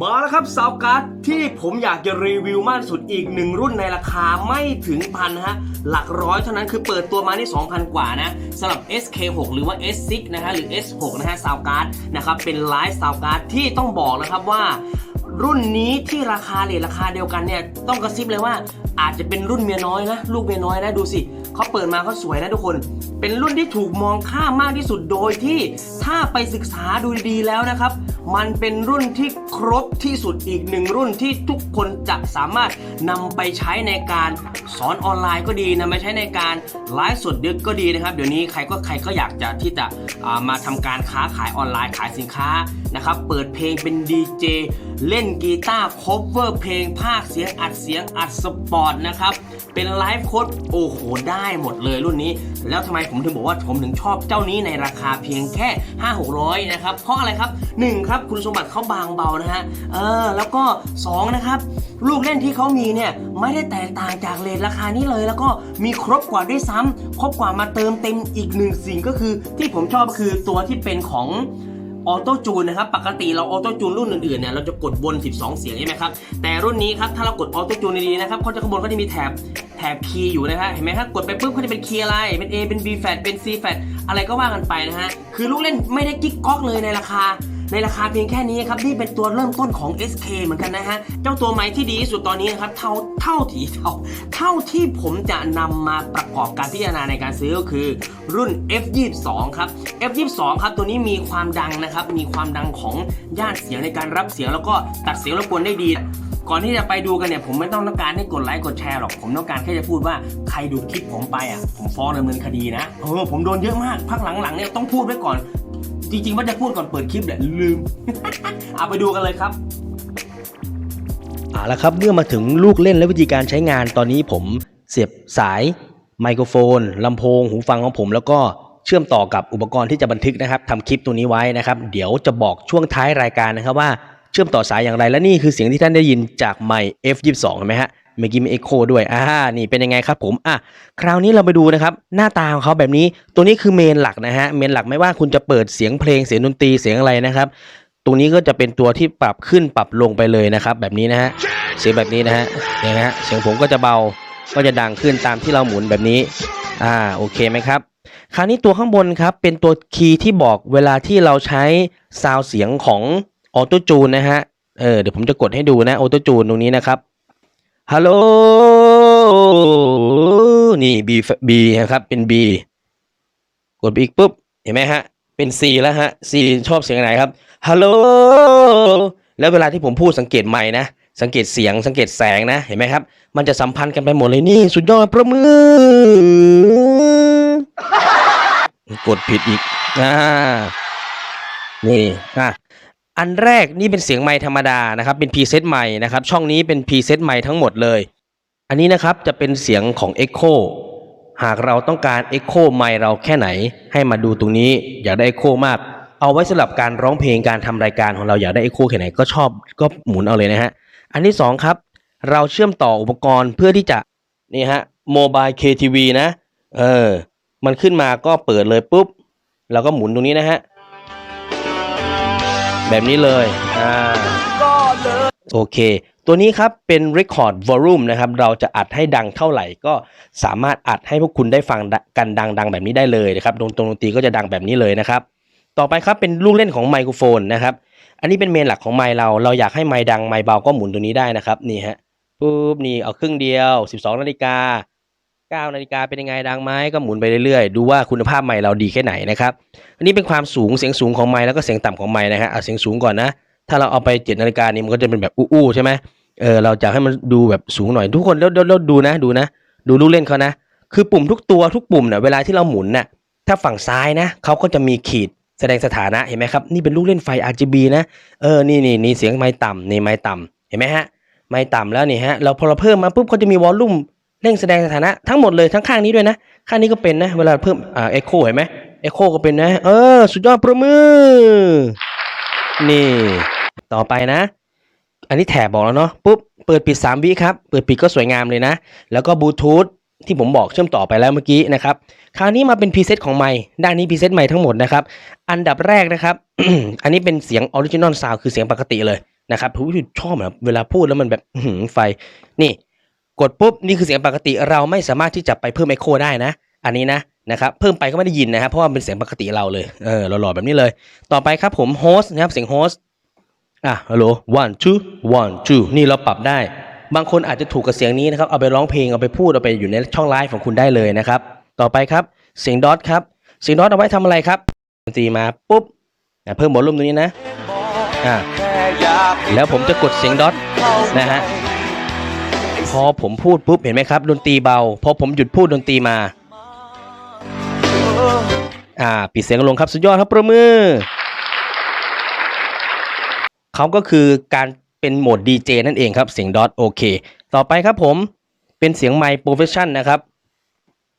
มาแล้วครับซาวการ์ดที่ผมอยากจะรีวิวมากที่สุดอีกหนึ่งรุ่นในราคาไม่ถึงพันฮะ หลักร้อยเท่านั้นคือเปิดตัวมานี่2,000 กว่านะสำหรับ SK6 หรือว่า S6 นะฮะหรือ S6 นะฮะซาวการ์ดนะครับ เป็นไลฟ์ซาวการ์ดที่ต้องบอกนะครับว่า รุ่นนี้ที่ราคาเลทราคาเดียวกันเนี่ย ต้องกระซิบเลยว่าอาจจะเป็นรุ่นเมียน้อยนะ ลูกเมียน้อยนะดูสิเขาเปิดมาเขาสวยนะทุกคน เป็นรุ่นที่ถูกมองข้ามมากที่สุดโดยที่ถ้าไปศึกษาดูดีๆแล้วนะครับ มันเป็นรุ่นที่ครบที่สุดอีกหนึ่งรุ่นที่ทุกคนจะสามารถนำไปใช้ในการสอนออนไลน์ก็ดีนำไปใช้ในการไลฟ์สดดึกก็ดีนะครับ เดี๋ยวนี้ใครก็ใครก็อยากจะที่จะามาทำการค้าขายออนไลน์ขายสินค้านะครับ เปิดเพลงเป็นดีเจเล่นกีตาร์คฟเวอร์เพลงภาคเสียงอัดเสียงอัดสปอร์ตนะครับ เป็นไลฟ์โค้ดโอ้โห ได้หมดเลยรุ่นนี้ แล้วทำไมผมถึงบอกว่าผมถึงชอบเจ้านี้ในราคาเพียงแค่ 5 600 นะครับ เพราะอะไรครับ 1 ครับคุณสมบัติเขาบางเบานะฮะ เออ แล้วก็ 2 นะครับ ลูกเล่นที่เขามีเนี่ย ไม่ได้แตกต่างจากเลทราคานี้เลย แล้วก็มีครบกว่าด้วยซ้ำครบกว่ามาเติมเต็มอีกหนึ่งสิ่งก็คือที่ผมชอบคือตัวที่เป็นของ ออโต้จูนนะครับ ปกติเราออโต้จูนรุ่นอื่นๆเนี่ยเราจะกดบน12 เสียงใช่ไหมครับ แต่รุ่นนี้ครับถ้าเรากดออโต้จูนดีๆนะครับเขาจะข้างบนเขาจะมีแถบแถบคีย์อยู่นะฮะเห็นไหมครับกดไปปุ๊บเขาจะเป็นคีย์อะไร เป็น A เป็น B flat เป็น C flat อะไรก็ว่ากันไปนะฮะ คือลูกเล่นไม่ได้กิ๊กก๊อกเลยในราคา ในราคาเพียงแค่นี้ครับนี่เป็นตัวเริ่มต้นของ SK เหมือนกันนะฮะ เจ้าตัวไม้ที่ดีที่สุดตอนนี้นะครับเท่าเท่าที่เท่าเท่าที่ผมจะนำมาประกอบการพิจารณาในการซื้อก็คือรุ่น F22 ครับ F22 ครับตัวนี้มีความดังนะครับ มีความดังของย่านเสียงในการรับเสียงแล้วก็ตัดเสียงรบกวนได้ดีก่อนที่จะไปดูกันเนี่ยผมไม่ต้องต้องการให้กดไลค์กดแชร์หรอกผมต้องการแค่จะพูดว่าใครดูคลิปผมไปอะผมฟ้องดำเนินคดีนะเออผมโดนเยอะมากพักหลังๆเนี่ยต้องพูดไว้ก่อน จริงๆว่าจะพูดก่อนเปิดคลิปแหละลืม เอาไปดูกันเลยครับเอาละครับเมื่อมาถึงลูกเล่นและวิธีการใช้งานตอนนี้ผมเสียบสายไมโครโฟนลำโพง หูฟังของผม แล้วก็เชื่อมต่อกับอุปกรณ์ที่จะบันทึกนะครับทำคลิปตัวนี้ไว้นะครับ เดี๋ยวจะบอกช่วงท้ายรายการนะครับว่าเชื่อมต่อสายอย่างไรและนี่คือเสียงที่ท่านได้ยินจากไมค์ F22 เห็นไหมฮะ เมื่อกี้มีเอ็กโคด้วยอ่านี่เป็นยังไงครับผมอะคราวนี้เราไปดูนะครับ หน้าตาของเขาแบบนี้ตัวนี้คือเมนหลักนะฮะเมนหลักไม่ว่าคุณจะเปิดเสียงเพลงเสียงดนตรีเสียงอะไรนะครับ ตรงนี้ก็จะเป็นตัวที่ปรับขึ้นปรับลงไปเลยนะครับ แบบนี้นะฮะเสียงแบบนี้นะฮะเนี่ยนะฮะเสียงผมก็จะเบาก็จะดังขึ้นตามที่เราหมุนแบบนี้อ่าโอเคไหมครับคราวนี้ตัวข้างบนครับเป็นตัวคีย์ที่บอกเวลาที่เราใช้ซาวเสียงของออโตจูนนะฮะเออเดี๋ยวผมจะกดให้ดูนะออโตจูนตรงนี้นะครับ ฮัลโหล นี่ B B นะครับ เป็น B กดไปอีกปุ๊บ เห็นไหมฮะ เป็น C แล้วฮะ C ชอบเสียงไหนครับ ฮัลโหล แล้วเวลาที่ผมพูดสังเกตไมค์นะ สังเกตเสียง สังเกตแสงนะ เห็นไหมครับ มันจะสัมพันธ์กันไปหมดเลยนี่ สุดยอดประมือ กดผิดอีก อ่า นี่ อะ อันแรกนี่เป็นเสียงไมค์ธรรมดานะครับ เป็นพรีเซตไมค์นะครับ ช่องนี้เป็นพรีเซตไมค์ทั้งหมดเลย อันนี้นะครับจะเป็นเสียงของ Echo หากเราต้องการ Echo ไมค์เราแค่ไหน ให้มาดูตรงนี้อยากได้ Echo มาก เอาไว้สำหรับการร้องเพลงการทำรายการของเราอยากได้ Echo แค่ไหนก็ชอบก็หมุนเอาเลยนะฮะอันที่สองครับเราเชื่อมต่ออุปกรณ์เพื่อที่จะนี่ฮะโมบาย KTV นะ เออ มันขึ้นมาก็เปิดเลยปุ๊บ เราก็หมุนตรงนี้นะฮะ แบบนี้เลยอ่าโอเค ตัวนี้ครับเป็น Record Volume นะครับ เราจะอัดให้ดังเท่าไหร่ก็สามารถอัดให้พวกคุณได้ฟังกันดังๆ แบบนี้ได้เลยนะครับดนตรงดนตรีก็จะดังแบบนี้เลยนะครับ ต่อไปครับเป็นลูกเล่นของไมโครโฟนนะครับ อันนี้เป็นเมนหลักของไมค์เรา เราอยากให้ไมค์ดังไมค์เบาก็หมุนตัวนี้ได้นะครับนี่ฮะปุ๊บนี่เอาครึ่งเดียว 12 นาฬิกา 9นาฬิกาเป็นยังไงดังไหมก็หมุนไปเรื่อยๆ ดูว่าคุณภาพไมค์เราดีแค่ไหนนะครับอันนี้เป็นความสูงเสียงสูงของไมค์แล้วก็เสียงต่ำของไมค์นะฮะเอาเสียงสูงก่อนนะ ถ้าเราเอาไป7นาฬิกานี่มันก็จะเป็นแบบอู้ๆใช่ไหมเออเราจะให้มันดูแบบสูงหน่อยทุกคนแล้วแล้วดูนะดูนะ ดูลูกเล่นเขานะ คือปุ่มทุกตัวทุกปุ่มเนี่ยเวลาที่เราหมุนน่ะถ้าฝั่งซ้ายนะเขาก็จะมีขีดแสดงสถานะเห็นไหมครับนี่เป็นลูกเล่นไฟ RGB นะเออนี่นี่นี่เสียงไม้ต่ำนี่ไม้ต่ำเห็นไหมฮะไม้ต่ำแล้วนี่ฮะเราพอเราเพิ่มมาปุ๊บเขาจะมีวอลลุ่ม เร่งแสดงสถานะทั้งหมดเลยทั้งข้างนี้ด้วยนะ ข้างนี้ก็เป็นนะ เวลาเพิ่มอ่าเอ็กโคเห็นไหมเอ็กโคก็เป็นนะ เออ สุดยอดประมือ นี่ ต่อไปนะ อันนี้แถบบอกแล้วเนาะปุ๊บ เปิดปิด 3 วิครับ เปิดปิดก็สวยงามเลยนะ แล้วก็บลูทูธที่ผมบอกเชื่อมต่อไปแล้วเมื่อกี้นะครับ คราวนี้มาเป็นพรีเซตของไมค์ด้านนี้พรีเซตไมค์ทั้งหมดนะครับ อันดับแรกนะครับ อันนี้เป็นเสียงออริจินอลซาวคือเสียงปกติเลยนะครับผมชอบแบบเวลาพูดแล้วมันแบบไฟ นี่ กดปุ๊บนี่คือเสียงปกติเราไม่สามารถที่จะไปเพิ่ม Echo ได้นะ อันนี้นะนะครับเพิ่มไปก็ไม่ได้ยินนะครับเพราะว่าเป็นเสียงปกติเราเลยเออหล่อๆแบบนี้เลย ต่อไปครับผมโฮสต์นะครับเสียงโฮสต์อะฮัลโหล one two one two นี่เราปรับได้ บางคนอาจจะถูกกับเสียงนี้นะครับเอาไปร้องเพลงเอาไปพูดเอาไปอยู่ในช่องไลฟ์ของคุณได้เลยนะครับต่อไปครับเสียงดอทครับเสียงดอทเอาไว้ทำอะไรครับดนตรีมาปุ๊บเพิ่มวอลลุ่มตรงนี้นะอะแล้วผมจะกดเสียงดอทนะฮะ พอผมพูดปุ๊บเห็นไหมครับ ดนตรีเบา พอผมหยุดพูดดนตรีมา อ่าปิดเสียงลงครับสุดยอดครับประมือเขาก็คือการเป็นโหมดดีเจนั่นเองครับเสียงดอทโอเคต่อไปครับผมเป็นเสียงไมค์โปรเฟชชั่นนะครับ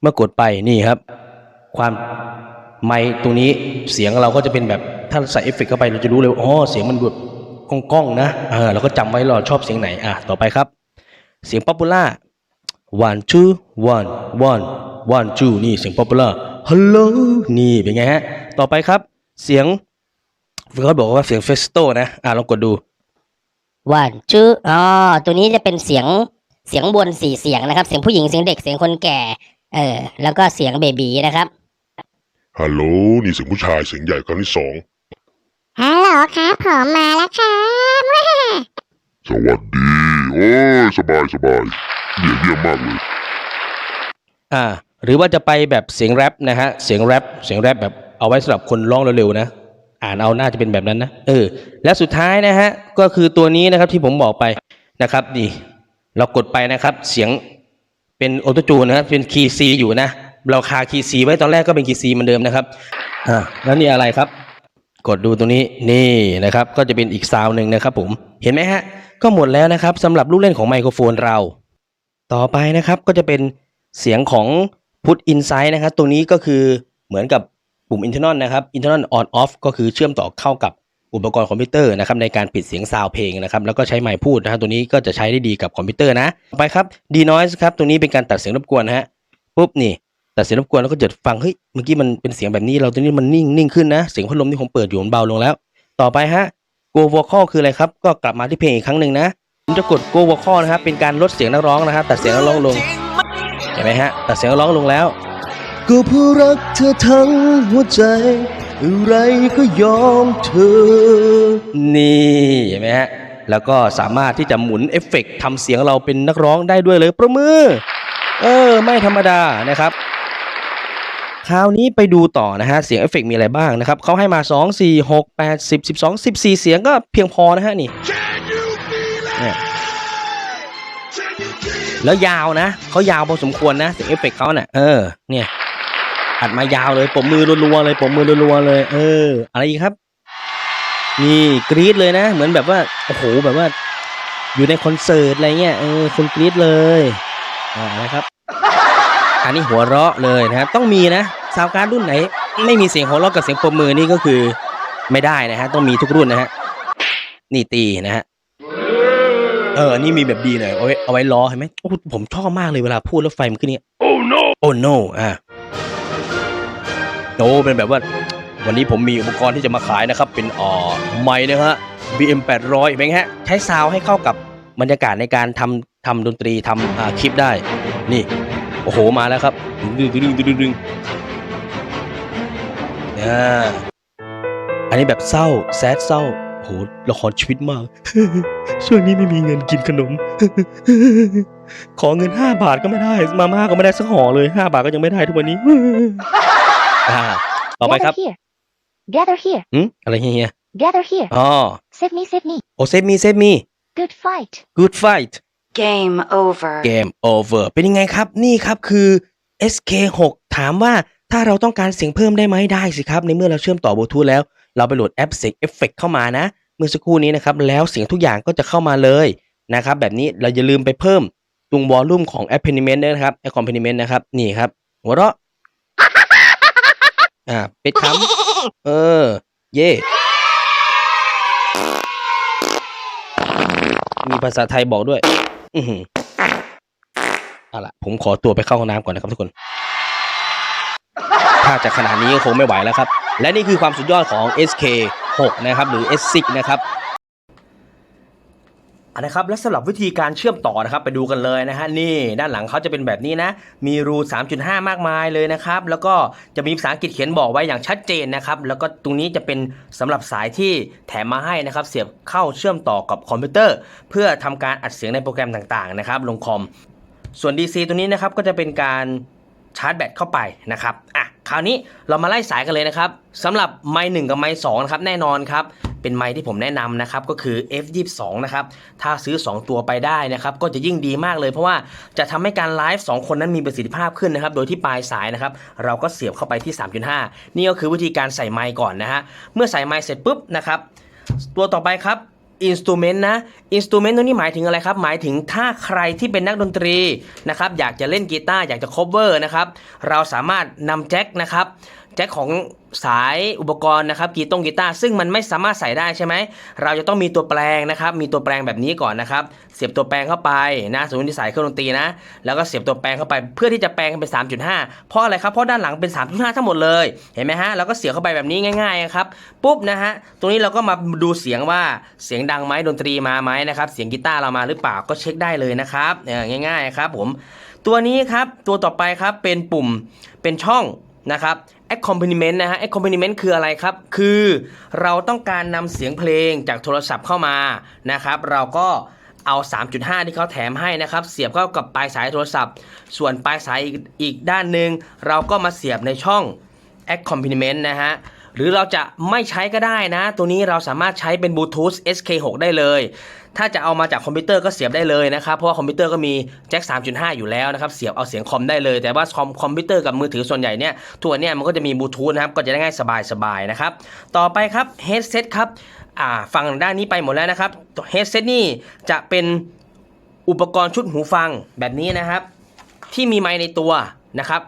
เมื่อกดไปนี่ครับ ความไมค์ตรงนี้เสียงเราก็จะเป็นแบบถ้าใส่เอฟเฟกเข้าไปเราจะรู้เลยอ๋อเสียงมันแบบก้องๆนะเออเราก็จำไว้เราชอบเสียงไหนอะต่อไปครับ เสียงป๊อปปูล่า one two one one one two นี่เสียงป๊อปปูล่า hello นี่เป็นไงฮะ ต่อไปครับ เสียงเขาบอกว่าเสียงเฟสโตนะ อะลองกดดู one two อ๋อ ตัวนี้จะเป็นเสียงเสียงบนสี่เสียงนะครับ เสียงผู้หญิง เสียงเด็ก เสียงคนแก่ เออ แล้วก็เสียงเบบีนะครับ ฮัลโหล นี่เสียงผู้ชายเสียงใหญ่ครั้งที่สองฮัลโหลครับผมมาแล้วครับ สวัสดี โอ้ยสบายสบายเยี่ยมเยี่ยมมากเลย อ่า หรือว่าจะไปแบบเสียงแรปนะฮะ เสียงแรปเสียงแรปแบบเอาไว้สำหรับคนร้องเร็วๆนะ อ่านเอาน่าจะเป็นแบบนั้นนะ เออ และสุดท้ายนะฮะ ก็คือตัวนี้นะครับที่ผมบอกไปนะครับนี่เรากดไปนะครับ เสียงเป็นออโตจูนนะครับเป็นคีย์ซีอยู่นะ เราคาคีย์ซีไว้ตอนแรกก็เป็นคีย์ซีเหมือนเดิมนะครับ อ่า แล้วนี่อะไรครับ กดดูตรงนี้นี่นะครับ ก็จะเป็นอีกซาวหนึ่งนะครับผมเห็นไหมฮะ ก็หมดแล้วนะครับสำหรับลูกเล่นของไมโครโฟนเรา ต่อไปนะครับก็จะเป็นเสียงของ Put Inside นะครับ ตรงนี้ก็คือเหมือนกับปุ่ม internal นะครับ internal on off ก็คือเชื่อมต่อเข้ากับอุปกรณ์คอมพิวเตอร์นะครับในการปิดเสียงซาวเพลงนะครับแล้วก็ใช้ไมค์พูดนะครับตัวนี้ก็จะใช้ได้ดีกับคอมพิวเตอร์นะต่อไปครับ denoise ครับตัวนี้เป็นการตัดเสียงรบกวนนะฮะปุ๊บนี่ ตัดเสียงรบกวนแล้วก็จะฟังเฮ้ยเมื่อกี้มันเป็นเสียงแบบนี้เราตัวนี้มันนิ่งนิ่งขึ้นนะเสียงพัดลมที่ผมเปิดอยู่มันเบาลงแล้ว ต่อไปฮะ go vocal คืออะไรครับก็กลับมาที่เพลงอีกครั้งหนึ่งนะผมจะกด go vocal นะครับเป็นการลดเสียงนักร้องนะครับตัดเสียงนักร้องลงเห็นไหมฮะตัดเสียงนักร้องลงแล้วก็เพราะรักเธอทั้งหัวใจอะไรก็ยอมเธอ นี่เห็นไหมฮะแล้วก็สามารถที่จะหมุนเอฟเฟกต์ทำเสียงเราเป็นนักร้องได้ด้วยเลยประมือ เออ ไม่ธรรมดานะครับ คราวนี้ไปดูต่อนะฮะ เสียงเอฟเฟกต์มีอะไรบ้างนะครับเขาให้มา 2 4 6 8 10 12 14 เสียงก็เพียงพอนะฮะนี่เนี่ยแล้วยาวนะ เขายาวพอสมควรนะเสียงเอฟเฟกต์เขาเนะ่ะเออ เนี่ย อัดมายาวเลยปมมือรัวๆเลยปมมือรัวๆเลย เออ อะไรอีกครับ นี่กรี๊ดเลยนะ เหมือนแบบว่า โอ้โห แบบว่า อยู่ในคอนเสิร์ตอะไรเงี้ย เออคนกรี๊ดเลย อ่านะครับ อันนี้หัวเราะเลยนะครับต้องมีนะซาวการ์ดรุ่นไหน ไม่มีเสียงหัวเราะกับเสียงปมมือนี่ก็คือไม่ได้นะฮะต้องมีทุกรุ่นนะฮะนี่ตีนะฮะเออนี่มีแบบดีหน่อยเอาไว้เอาไว้ล้อเห็นไหมโอ้ผมชอบมากเลยเวลาพูดแล้วไฟมันขึ้นเนี่ย Oh no โอ้ no อะโอ้เป็นแบบว่า วันนี้ผมมีอุปกรณ์ที่จะมาขายนะครับ เป็นอ่อไม้นะฮะ BM 800เป็นไงฮะใช้ซาวให้เข้ากับบรรยากาศในการทำทำดนตรีทำอ่าคลิปได้ นี่ โอ้โหมาแล้วครับดึงดึงดึงดึงดึงดึงอ่าอันนี้แบบเศร้าแซดเศร้าโหละครชีวิตมาก ช่วงนี้ไม่มีเงินกินขนม ขอเงินห้าบาทก็ไม่ได้ มาม่าก็ไม่ได้สักห่อเลยห้าบาทก็ยังไม่ได้ทุกวันนี้อ่าต่อไปครับ Gather here Gather here อืมอะไรเฮีย Gather here อ๋อ Save me save me โอเซฟมีเซฟมี Good fight good fight Game over. game over เป็นยังไงครับ นี่ครับคือ SK6 ถามว่าถ้าเราต้องการเสียงเพิ่มได้ไหมได้สิครับ ในเมื่อเราเชื่อมต่อบลูทูธแล้ว เราไปโหลดแอปเสียงเอฟเฟกเข้ามานะ เมื่อสักครู่นี้นะครับ แล้วเสียงทุกอย่างก็จะเข้ามาเลยนะครับ แบบนี้เราอย่าลืมไปเพิ่มตรงวอลลุ่มของ accompaniment ด้วยนะครับ accompaniment นะครับ นี่ครับ หัวเราะอ่าปิดคำเออ เย่มีภาษาไทยบอกด้วย อือหือเอาละผมขอตัวไปเข้าห้องน้ำก่อนนะครับทุกคน ถ้าจะขนาดนี้ก็คงไม่ไหวแล้วครับ และนี่คือความสุดยอดของ SK6 นะครับ หรือ S6 นะครับ นะครับและสำหรับวิธีการเชื่อมต่อนะครับไปดูกันเลยนะฮะนี่ด้านหลังเขาจะเป็นแบบนี้นะมีรู 3.5 มากมายเลยนะครับแล้วก็จะมีภาษาอังกฤษเขียนบอกไว้อย่างชัดเจนนะครับแล้วก็ตรงนี้จะเป็นสำหรับสายที่แถมมาให้นะครับเสียบเข้าเชื่อมต่อกับคอมพิวเตอร์ เพื่อทำการอัดเสียงในโปรแกรมต่างๆนะครับลงคอม ส่วน DC ตัวนี้นะครับก็จะเป็นการชาร์จแบตเข้าไปนะครับอะคราวนี้เรามาไล่สายกันเลยนะครับสำหรับไมค์หกับไมค์สนะครับแน่นอนครับ เป็นไมค์ที่ผมแนะนำนะครับก็คือ F22 นะครับถ้าซื้อ 2 ตัวไปได้นะครับก็จะยิ่งดีมากเลย เพราะว่าจะทำให้การไลฟ์2คนนั้นมีประสิทธิภาพขึ้นนะครับโดยที่ปลายสายนะครับเราก็เสียบเข้าไปที่ 3.5 นี่ก็คือวิธีการใส่ไมค์ก่อนนะฮะเมื่อใส่ไมค์เสร็จปุ๊บนะครับตัวต่อไปครับอินสตูเมนต์นะอินสตูเมนต์ตัวนี้หมายถึงอะไรครับ หมายถึงถ้าใครที่เป็นนักดนตรีนะครับอยากจะเล่นกีตาร์อยากจะ cover นะครับเราสามารถนำแจ็คนะครับ แจ็คของสายอุปกรณ์นะครับกีตงกีตาร์ซึ่งมันไม่สามารถใส่ได้ใช่ไหมเราจะต้องมีตัวแปลงนะครับ มีตัวแปลงแบบนี้ก่อนนะครับ เสียบตัวแปลงเข้าไปนะสมมติที่สายเครื่องดนตรีนะ แล้วก็เสียบตัวแปลงเข้าไปเพื่อที่จะแปลงเป็น 3.5 เพราะอะไรครับเพราะด้านหลังเป็น 3.5 ทั้งหมดเลยเห็นไหมฮะแล้วก็เสียบเข้าไปแบบนี้ง่ายๆครับปุ๊บนะฮะตรงนี้เราก็มาดูเสียงว่าเสียงดังไหมดนตรีมาไหมนะครับเสียงกีตาร์เรามาหรือเปล่าก็เช็คได้เลยนะครับเออง่ายๆครับผมตัวนี้ครับตัวต่อไปครับเป็นปุ่มเป็นช่องนะครับ accompaniment นะฮะ accompaniment คืออะไรครับ คือเราต้องการนำเสียงเพลงจากโทรศัพท์เข้ามานะครับ เราก็เอา 3.5 ที่เขาแถมให้นะครับ เสียบเข้ากับปลายสายโทรศัพท์ ส่วนปลายสายอีกอีกด้านหนึ่งเราก็มาเสียบในช่อง accompaniment นะฮะ หรือเราจะไม่ใช้ก็ได้นะ ตัวนี้เราสามารถใช้เป็นบลูทูธ SK6 ได้เลย ถ้าจะเอามาจากคอมพิวเตอร์ก็เสียบได้เลยนะครับ เพราะว่าคอมพิวเตอร์ก็มีแจ็ค 3.5 อยู่แล้วนะครับ เสียบเอาเสียงคอมได้เลย แต่ว่าคอมคอมพิวเตอร์กับมือถือส่วนใหญ่เนี่ย ตัวเนี่ยมันก็จะมีบลูทูธนะครับ ก็จะได้ง่ายสบายๆนะครับ ต่อไปครับ headset ครับ อ่า ฟังด้านนี้ไปหมดแล้วนะครับ headset นี่จะเป็นอุปกรณ์ชุดหูฟังแบบนี้นะครับ ที่มีไมค์ในตัวนะครับ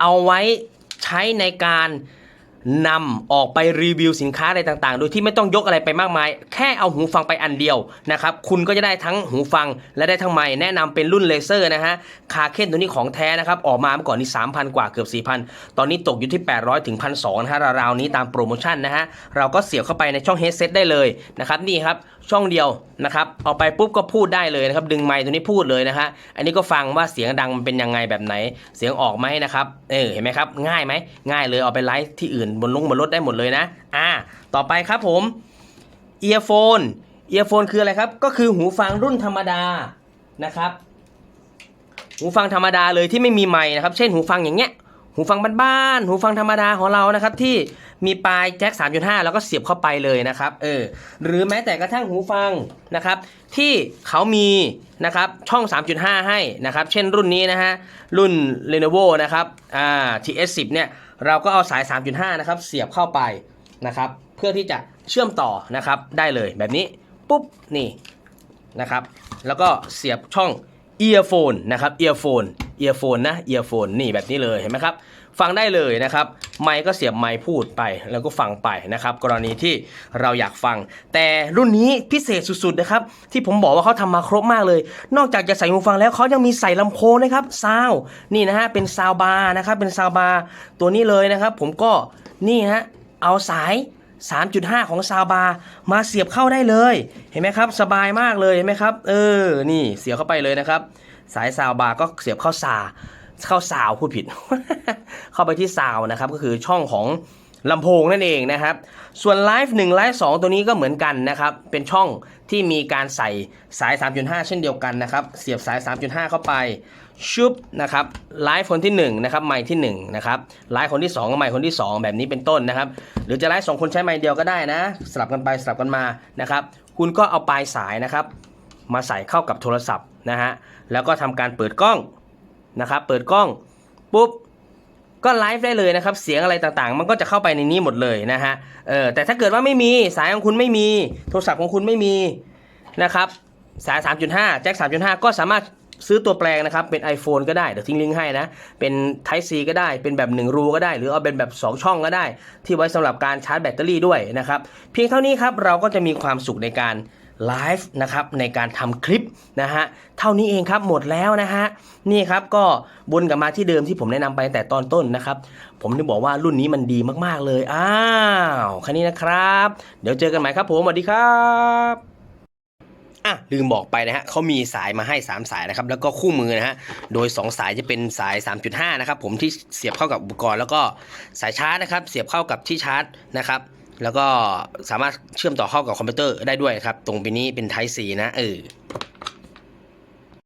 เอาไว้ใช้ในการ นำออกไปรีวิวสินค้าอะไรต่างๆ โดยที่ไม่ต้องยกอะไรไปมากมาย แค่เอาหูฟังไปอันเดียวนะครับ คุณก็จะได้ทั้งหูฟังและได้ทั้งไมค์แนะนำเป็นรุ่นเลเซอร์นะฮะ คาเค้นตัวนี้ของแท้นะครับ ออกมาเมื่อก่อนนี่3,000 กว่าเกือบ 4,000 ตอนนี้ตกอยู่ที่ 800 ถึง 1,200นะฮะราวๆนี้ตามโปรโมชั่นนะฮะ เราก็เสียบเข้าไปในช่องเฮดเซตได้เลยนะครับ นี่ครับ ช่องเดียวนะครับ เอาไปปุ๊บก็พูดได้เลยนะครับ ดึงไมค์ตัวนี้พูดเลยนะฮะ อันนี้ก็ฟังว่าเสียงดังมันเป็นยังไงแบบไหน เสียงออกไหมนะครับ เออ เห็นไหมครับ ง่ายไหมง่ายเลยเอาไปไลฟ์ที่อื่นบนลงบนรถได้หมดเลยนะ อ่า ต่อไปครับผมเอียร์โฟนเอียร์โฟนคืออะไรครับ ก็คือหูฟังรุ่นธรรมดานะครับ หูฟังธรรมดาเลยที่ไม่มีไมค์นะครับ เช่นหูฟังอย่างเงี้ย หูฟังบ้านๆหูฟังธรรมดาของเรานะครับ ที่มีปลายแจ็ค 3.5 แล้วก็เสียบเข้าไปเลยนะครับ เออ หรือแม้แต่กระทั่งหูฟังนะครับ ที่เขามีนะครับช่อง 3.5 ให้นะครับ เช่นรุ่นนี้นะฮะ รุ่น Lenovo นะครับ อ่า TS10 เนี่ย เราก็เอาสาย 3.5 นะครับ เสียบเข้าไปนะครับ เพื่อที่จะเชื่อมต่อนะครับได้เลยแบบนี้ปุ๊บนี่นะครับ แล้วก็เสียบช่อง earphone นะครับ earphone earphone นะ earphone นี่แบบนี้เลยเห็นไหมครับ ฟังได้เลยนะครับไมค์ก็เสียบไมค์พูดไป แล้วก็ฟังไปนะครับ กรณีที่เราอยากฟัง แต่รุ่นนี้พิเศษสุดๆนะครับที่ผมบอกว่าเขาทำมาครบมากเลย นอกจากจะใส่หูฟังแล้วเขายังมีใส่ลำโพงนะครับซาวนี่นะฮะเป็นซาวบาร์นะครับเป็นซาวบาร์ตัวนี้เลยนะครับผมก็นี่ฮะเอาสาย 3.5 ของซาวบาร์มาเสียบเข้าได้เลย เห็นไหมครับ สบายมากเลยเห็นไหมครับ เออ นี่เสียบเข้าไปเลยนะครับ สายซาวบาร์ก็เสียบเข้าซา เข้าซาวพูดผิด เข้าไปที่ซาวนะครับ ก็คือช่องของลำโพงนั่นเองนะครับ ส่วนไลฟ์1ไลฟ์2ตัวนี้ก็เหมือนกันนะครับ เป็นช่องที่มีการใส่สาย 3.5 เช่นเดียวกันนะครับ เสียบสาย 3.5 เข้าไป ชุบนะครับ ไลฟ์คนที่1นะครับ ไมค์ที่1นะครับ ไลฟ์คนที่2กับไมค์คนที่ 2 แบบนี้เป็นต้นนะครับ หรือจะไลฟ์สองคนใช้ไมค์เดียวก็ได้นะ สลับกันไปสลับกันมานะครับ คุณก็เอาปลายสายนะครับ มาใส่เข้ากับโทรศัพท์นะฮะ แล้วก็ทำการเปิดกล้อง นะครับ เปิดกล้องปุ๊บก็ไลฟ์ได้เลยนะครับ เสียงอะไรต่างๆ มันก็จะเข้าไปในนี้หมดเลยนะฮะเออแต่ถ้าเกิดว่าไม่มีสายของคุณไม่มี โทรศัพท์ของคุณไม่มีนะครับสาย 3.5 แจ็ค 3.5 ก็สามารถซื้อตัวแปลงนะครับ เป็น iPhone ก็ได้ เดี๋ยวทิ้งลิงก์ให้นะ เป็น Type C ก็ได้ เป็นแบบ 1 รูก็ได้ หรือเอาเป็นแบบ 2 ช่องก็ได้ ที่ไว้สำหรับการชาร์จแบตเตอรี่ด้วยนะครับ เพียงเท่านี้ครับ เราก็จะมีความสุขในการ ไลฟ์นะครับในการทำคลิปนะฮะเท่านี้เองครับหมดแล้วนะฮะนี่ครับก็วนกลับมาที่เดิมที่ผมแนะนำไปแต่ตอนต้นนะครับ ผมได้บอกว่ารุ่นนี้มันดีมากๆเลยอ้าวแค่นี้นะครับ เดี๋ยวเจอกันใหม่ครับผมสวัสดีครับอะลืมบอกไปนะฮะเขามีสายมาให้ 3 สายนะครับ แล้วก็คู่มือนะฮะโดย 2 สายจะเป็นสาย 3.5 นะครับ ผมที่เสียบเข้ากับอุปกรณ์แล้วก็สายชาร์จนะครับ เสียบเข้ากับที่ชาร์จนะครับ แล้วก็สามารถเชื่อมต่อเข้ากับคอมพิวเตอร์ได้ด้วยครับ ตรงปีนี้เป็น Type C นะเออ